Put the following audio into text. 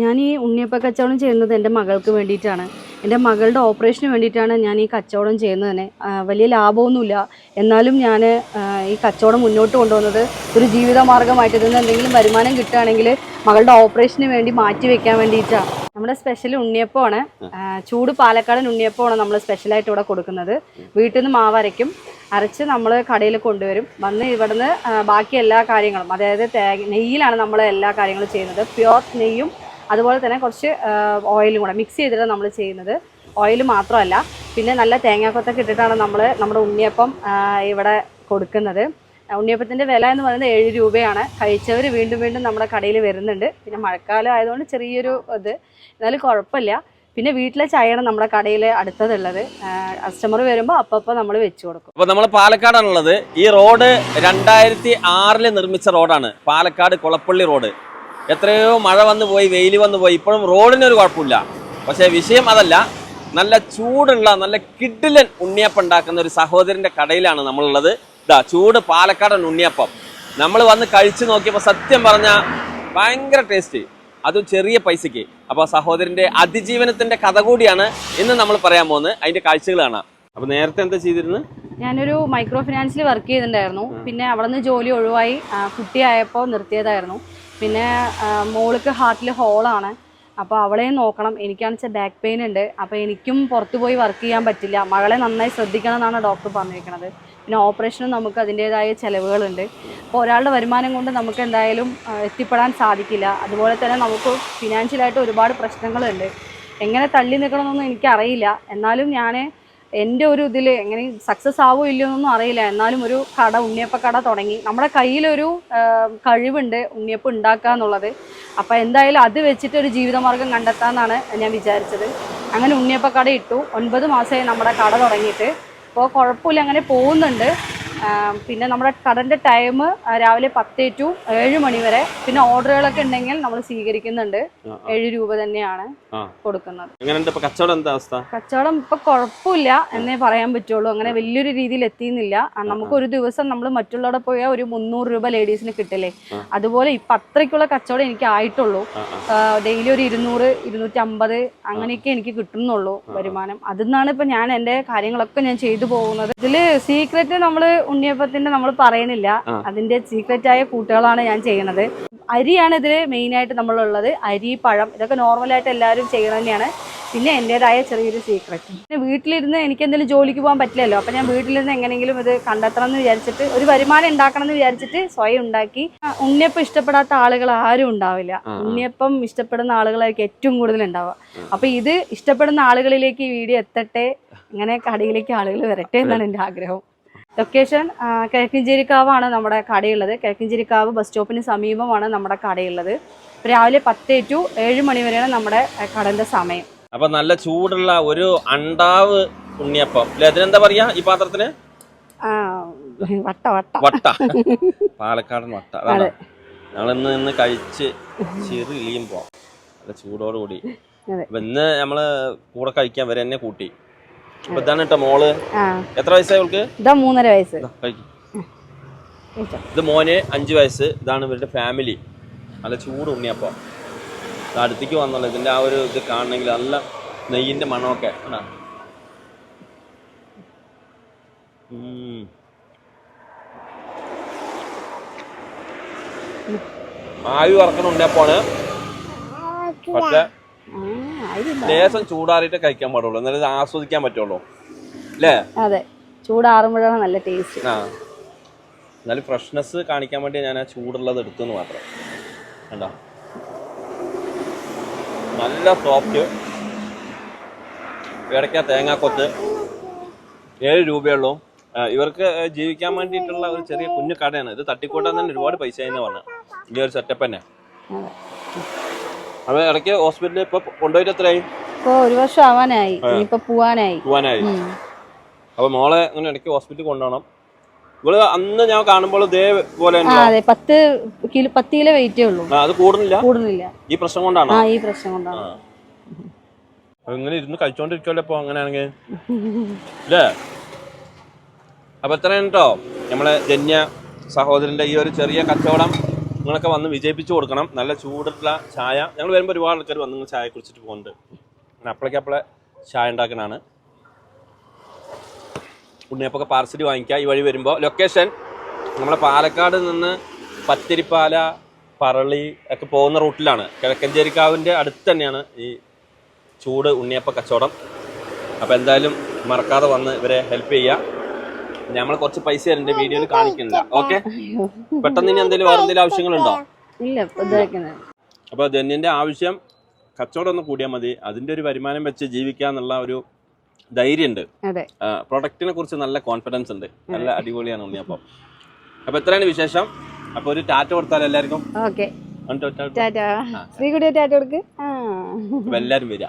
ഞാൻ ഈ ഉണ്ണിയപ്പ കച്ചവടം ചെയ്യുന്നത് എന്റെ മകൾക്ക് വേണ്ടിയിട്ടാണ്. എന്റെ മകളുടെ ഓപ്പറേഷന് വേണ്ടിയിട്ടാണ് ഞാൻ ഈ കച്ചവടം ചെയ്യുന്നത് തന്നെ. വലിയ ലാഭമൊന്നുമില്ല. എന്നാലും ഞാൻ ഈ കച്ചവടം മുന്നോട്ട് കൊണ്ടുവന്നത് ഒരു ജീവിത മാർഗമായിട്ട് ഇതിൽ എന്തെങ്കിലും വരുമാനം കിട്ടുകയാണെങ്കിൽ മകളുടെ ഓപ്പറേഷന് വേണ്ടി മാറ്റി വെക്കാൻ വേണ്ടിയിട്ടാണ്. നമ്മുടെ സ്പെഷ്യൽ ഉണ്ണിയപ്പമാണ്. ചൂട് പാലക്കാടൻ ഉണ്ണിയപ്പമാണ് നമ്മൾ സ്പെഷ്യലായിട്ട് ഇവിടെ കൊടുക്കുന്നത്. വീട്ടിൽ നിന്ന് മാവ് അരയ്ക്കും. അരച്ച് നമ്മൾ കടയിൽ കൊണ്ടുവരും. വന്ന് ഇവിടുന്ന് ബാക്കി എല്ലാ കാര്യങ്ങളും അതായത് തേ നെയ്യിലാണ് നമ്മൾ എല്ലാ കാര്യങ്ങളും ചെയ്യുന്നത്. പ്യോർ നെയ്യും അതുപോലെ തന്നെ കുറച്ച് ഓയിലും കൂടെ മിക്സ് ചെയ്തിട്ട് നമ്മൾ ചെയ്യുന്നത്. ഓയിൽ മാത്രമല്ല പിന്നെ നല്ല തേങ്ങാക്കൊത്തൊക്കെ ഇട്ടിട്ടാണ് നമ്മൾ നമ്മുടെ ഉണ്ണിയപ്പം ഇവിടെ കൊടുക്കുന്നത്. ഉണ്ണിയപ്പത്തിന്റെ വില എന്ന് പറയുന്നത് ഏഴ് രൂപയാണ്. കഴിച്ചവർ വീണ്ടും വീണ്ടും നമ്മുടെ കടയിൽ വരുന്നുണ്ട്. പിന്നെ മഴക്കാലം ആയതുകൊണ്ട് ചെറിയൊരു ഇത്. എന്നാലും കുഴപ്പമില്ല. പിന്നെ വീട്ടിലെ ചായയാണ് നമ്മുടെ കടയിൽ അടുത്തതുള്ളത്. കസ്റ്റമർ വരുമ്പോൾ അപ്പം നമ്മൾ വെച്ച് കൊടുക്കും. അപ്പോൾ നമ്മൾ പാലക്കാടാണുള്ളത്. ഈ റോഡ് രണ്ടായിരത്തി ആറിൽ നിർമ്മിച്ച റോഡാണ്. പാലക്കാട് കുളപ്പള്ളി റോഡ്. എത്രയോ മഴ വന്നു പോയി വെയിൽ വന്നു പോയി. ഇപ്പോഴും റോഡിനൊരു ഒരു കുഴപ്പമില്ല. പക്ഷേ വിഷയം അതല്ല. നല്ല ചൂടുള്ള നല്ല കിഡിലൻ ഉണ്ണിയപ്പം ഉണ്ടാക്കുന്ന ഒരു സഹോദരന്റെ കടയിലാണ് നമ്മളുള്ളത്. ഇതാ ചൂട് പാലക്കാടൻ ഉണ്ണിയപ്പം. നമ്മൾ വന്ന് കഴിച്ചു നോക്കിയപ്പോൾ സത്യം പറഞ്ഞാൽ ഭയങ്കര ടേസ്റ്റ്. അതും ചെറിയ പൈസയ്ക്ക്. അപ്പോൾ സഹോദരന്റെ അതിജീവനത്തിന്റെ കഥ കൂടിയാണ് ഇന്ന് നമ്മൾ പറയാൻ പോകുന്നത്. അതിന്റെ കാഴ്ചകൾ കാണാം. അപ്പൊ നേരത്തെ എന്താ ചെയ്തിരുന്നു? ഞാനൊരു മൈക്രോ ഫിനാൻസിൽ വർക്ക് ചെയ്തിട്ടുണ്ടായിരുന്നു. പിന്നെ അവിടെ നിന്ന് ജോലി ഒഴിവായി. കുട്ടിയായപ്പോൾ നിർത്തിയതായിരുന്നു. പിന്നെ മോൾക്ക് ഹാർട്ടിൽ ഹോളാണ് അപ്പോൾ അവളെയും നോക്കണം. എനിക്കാണെന്ന് വെച്ചാൽ ബാക്ക് പെയിൻ ഉണ്ട്. അപ്പോൾ എനിക്കും പുറത്ത് പോയി വർക്ക് ചെയ്യാൻ പറ്റില്ല. മകളെ നന്നായി ശ്രദ്ധിക്കണം എന്നാണ് ഡോക്ടർ പറഞ്ഞിരിക്കുന്നത് പിന്നെ ഓപ്പറേഷനും നമുക്ക് അതിന്റേതായ ചിലവുകളുണ്ട്. അപ്പോൾ ഒരാളുടെ വരുമാനം കൊണ്ട് നമുക്ക് എന്തായാലും എത്തിപ്പെടാൻ സാധിക്കില്ല. അതുപോലെ തന്നെ നമുക്ക് ഫിനാൻഷ്യലായിട്ട് ഒരുപാട് പ്രശ്നങ്ങളുണ്ട്. എങ്ങനെ തള്ളി നിൽക്കണമെന്നൊന്നും എനിക്കറിയില്ല. എന്നാലും ഞാൻ എന്റെ ഒരു ഇതിൽ എങ്ങനെ സക്സസ് ആവോ ഇല്ലയോ എന്നൊന്നും അറിയില്ല. എന്നാലും ഒരു കട ഉണ്ണിയപ്പ കട തുടങ്ങി. നമ്മുടെ കയ്യിലൊരു കഴിവുണ്ട് ഉണ്ണിയപ്പം ഉണ്ടാക്കുക എന്നുള്ളത്. അപ്പോൾ എന്തായാലും അത് വെച്ചിട്ട് ഒരു ജീവിതമാർഗം കണ്ടെത്താമെന്നാണ് ഞാൻ വിചാരിച്ചത്. അങ്ങനെ ഉണ്ണിയപ്പ കട ഇട്ടു. ഒൻപത് മാസമായി നമ്മുടെ കട തുടങ്ങിയിട്ട്. അപ്പോൾ കുഴപ്പമില്ല അങ്ങനെ പോകുന്നുണ്ട്. പിന്നെ നമ്മുടെ കടന്റെ ടൈം രാവിലെ പത്ത് ടു ഏഴ് മണി വരെ. പിന്നെ ഓർഡറുകളൊക്കെ ഉണ്ടെങ്കിൽ നമ്മൾ സ്വീകരിക്കുന്നുണ്ട്. ഏഴ് രൂപ തന്നെയാണ് കൊടുക്കുന്നത്. കച്ചവടം എന്താ അവസ്ഥ? കച്ചവടം ഇപ്പൊ കുഴപ്പമില്ല എന്നേ പറയാൻ പറ്റുള്ളൂ. അങ്ങനെ വലിയൊരു രീതിയിൽ എത്തിയുന്നില്ല നമുക്ക് ഒരു ദിവസം നമ്മൾ മറ്റുള്ളവിടെ പോയാൽ ഒരു മുന്നൂറ് രൂപ ലേഡീസിന് കിട്ടില്ലേ. അതുപോലെ ഇപ്പൊ അത്രയ്ക്കുള്ള കച്ചവടം എനിക്ക് ആയിട്ടുള്ളൂ. ഡെയിലി ഒരു ഇരുന്നൂറ് ഇരുന്നൂറ്റി അമ്പത് അങ്ങനെയൊക്കെ എനിക്ക് കിട്ടുന്നുള്ളൂ വരുമാനം. അതിന്നാണ് ഇപ്പൊ ഞാൻ എന്റെ കാര്യങ്ങളൊക്കെ ഞാൻ ചെയ്തു പോകുന്നത്. ഇതിൽ സീക്രറ്റ് നമ്മൾ ഉണ്ണിയപ്പത്തിന്റെ നമ്മൾ പറയണില്ല. അതിന്റെ സീക്രറ്റ് ആയ കൂട്ടുകളാണ് ഞാൻ ചെയ്യണത് അരിയാണ് ഇതിൽ മെയിൻ ആയിട്ട് നമ്മളുള്ളത്. അരി പഴം ഇതൊക്കെ നോർമലായിട്ട് എല്ലാവരും ചെയ്യണത് തന്നെയാണ്. പിന്നെ എന്റെതായ ചെറിയൊരു സീക്രട്ട് പിന്നെ വീട്ടിലിരുന്ന് എനിക്ക് എന്തെങ്കിലും ജോലിക്ക് പോകാൻ പറ്റില്ലല്ലോ അപ്പം ഞാൻ വീട്ടിലിരുന്ന് എങ്ങനെയെങ്കിലും ഇത് കണ്ടെത്തണം എന്ന് വിചാരിച്ചിട്ട് ഒരു വരുമാനം ഉണ്ടാക്കണം എന്ന് വിചാരിച്ചിട്ട് സ്വയം ഉണ്ടാക്കി. ഉണ്ണിയപ്പം ഇഷ്ടപ്പെടാത്ത ആളുകൾ ആരും ഉണ്ടാവില്ല. ഉണ്ണിയപ്പം ഇഷ്ടപ്പെടുന്ന ആളുകളായിരിക്കും ഏറ്റവും കൂടുതൽ ഉണ്ടാവുക. അപ്പം ഇത് ഇഷ്ടപ്പെടുന്ന ആളുകളിലേക്ക് ഈ വീഡിയോ എത്തട്ടെ? ഇങ്ങനെ കടയിലേക്ക് ആളുകൾ വരട്ടെ എന്നാണ് എന്റെ ആഗ്രഹം. ലൊക്കേഷൻ കിഴക്കിഞ്ചേരിക്കാവാണ് നമ്മുടെ കടയുള്ളത്. കിഴക്കിഞ്ചേരിക്കാവ് ബസ് സ്റ്റോപ്പിന് സമീപമാണ് നമ്മുടെ കടയുള്ളത്. രാവിലെ പത്ത് ടു ഏഴ് മണി വരെയാണ് നമ്മുടെ കടന്റെ സമയം. അപ്പൊ നല്ല ചൂടുള്ള ഒരു അണ്ടാവ് ഉണ്ണിയപ്പം. അതിനെന്താ പറയാ ഈ പാത്രത്തിന് ആ, വട്ട വട്ട. വട്ട. പാലക്കാടൻ വട്ട. അതാണ്? ഞങ്ങൾ ഇന്ന് കഴിച്ച് ചെറു ഇളിയുമ്പോ നല്ല ചൂടോടുകൂടി. ഇന്ന് നമ്മൾ കൂടെ കഴിക്കാൻ വരെ എന്നെ കേട്ടോ. മോൾ. എത്ര വയസ്സായി അവൾക്ക് ഇതാ മൂന്നര വയസ്സ്. ഇത് മോന് അഞ്ച് വയസ്സ്. ഇതാണ് ഇവരുടെ ഫാമിലി. നല്ല ചൂട് ഉണ്ണിയപ്പം ഇത് അടുത്തേക്ക് വന്നല്ലോ ഇതിന്റെ ആ ഒരു ഇത് കാണണമെങ്കിൽ നല്ല നെയ്യിന്റെ മണമൊക്കെ. ആവി വറക്കണ ഉണ്ണിയപ്പാണ് പക്ഷെ. ലേശം ചൂടാറിയിട്ട് കഴിക്കാൻ പാടുള്ളൂ. എന്നാലും ആസ്വദിക്കാൻ പറ്റുള്ളൂ. അല്ലേ അതെ. ചൂടാറുമ്പോഴാണ് നല്ല ടേസ്റ്റ് ആ. എന്നാലും ഫ്രഷ്നെസ് കാണിക്കാൻ വേണ്ടി ഞാൻ ആ ചൂടുള്ളത് എടുത്തെന്ന് മാത്രം. കണ്ടോ? നല്ല സോഫ്റ്റ് ഇടയ്ക്ക തേങ്ങാക്കൊത്ത് ഏഴ് രൂപയുള്ളൂ. ഇവർക്ക് ജീവിക്കാൻ വേണ്ടിയിട്ടുള്ള ഒരു ചെറിയ കുഞ്ഞു കടയാണ്. ഇത് തട്ടിക്കൂട്ടാൻ തന്നെ ഒരുപാട് പൈസ എന്ന് പറഞ്ഞു. ഈ ഒരു സെറ്റപ്പ് തന്നെ. അപ്പൊ ഇടയ്ക്ക് ഹോസ്പിറ്റലിൽ ഇപ്പൊ കൊണ്ടുപോയിട്ട് എത്രയായി ഇപ്പൊ ഒരു വർഷം ആവാനായി. ഇനിയിപ്പൊ പോവാനായി. പോവാനായി. അപ്പൊ മോളെ അങ്ങനെ ഇടയ്ക്ക് ഹോസ്പിറ്റലിൽ കൊണ്ടുപോകണം. ഇവൾ അന്ന് ഞാൻ കാണുമ്പോൾ ഇതേ പോലെ ആ അതെ. പത്ത് കിലോ പത്ത് കിലോ വെയിറ്റേ ഉള്ളൂ. അത് കൂടുന്നില്ല? കൂടുന്നില്ല. ഈ പ്രശ്നം കൊണ്ടാണോ? ആ ഈ പ്രശ്നം കൊണ്ടാണ്. ഇങ്ങനെ ഇരുന്ന് കഴിച്ചോണ്ടിരിക്കുമല്ലോ ഇപ്പൊ അങ്ങനെയാണെങ്കിൽ? അല്ലേ അപ്പൊ എത്രയാണ് കേട്ടോ. നമ്മളെ ജന്യ സഹോദരന്റെ ഈ ഒരു ചെറിയ കച്ചവടം. നിങ്ങളൊക്കെ വന്ന് വിജയിപ്പിച്ചു കൊടുക്കണം. നല്ല ചൂടുള്ള ചായ. ഞങ്ങൾ വരുമ്പോൾ ഒരുപാട് ആൾക്കാർ വന്ന് നിങ്ങൾ ചായ കുടിച്ചിട്ട് പോകുന്നുണ്ട് അങ്ങനെ അപ്പളേക്ക് അപ്പളെ ചായ ഉണ്ടാക്കണാണ്. ഉണ്ണിയപ്പൊക്കെ പാർസൽ വാങ്ങിക്കുക ഈ വഴി വരുമ്പോൾ ലൊക്കേഷൻ നമ്മളെ പാലക്കാട് നിന്ന് പത്തിരിപ്പാല പറളി ഒക്കെ പോകുന്ന റൂട്ടിലാണ്. കിഴക്കഞ്ചേരിക്കാവിന്റെ അടുത്ത് തന്നെയാണ് ഈ ചൂട് ഉണ്ണിയപ്പ കച്ചവടം. അപ്പോൾ എന്തായാലും മറക്കാതെ വന്ന് ഇവരെ ഹെൽപ്പ് ചെയ്യുക നമ്മൾ കുറച്ച് പൈസ തരണ്ട് വീഡിയോയിൽ കാണിക്കുന്നില്ല ഓക്കെ പെട്ടെന്ന് ഇനി എന്തെങ്കിലും വേറെ എന്തെങ്കിലും ആവശ്യങ്ങളുണ്ടോ? അപ്പോൾ ധന്യന്റെ ആവശ്യം കച്ചവടം ഒന്ന് കൂടിയാൽ മതി. അതിന്റെ ഒരു വരുമാനം വെച്ച് ജീവിക്കാന്നുള്ള ഒരു ധൈര്യമുണ്ട് അതെ. പ്രൊഡക്റ്റിനെ കുറിച്ച് നല്ല കോൺഫിഡൻസ് ഉണ്ട്. നല്ല അടിപൊളിയാണ് ഉണ്ണിയപ്പം അപ്പൊ. എത്രയാണ് വിശേഷം? അപ്പൊ ഒരു ടാറ്റ കൊടുത്താൽ എല്ലാവർക്കും? എല്ലാരും എന്നിട്ട്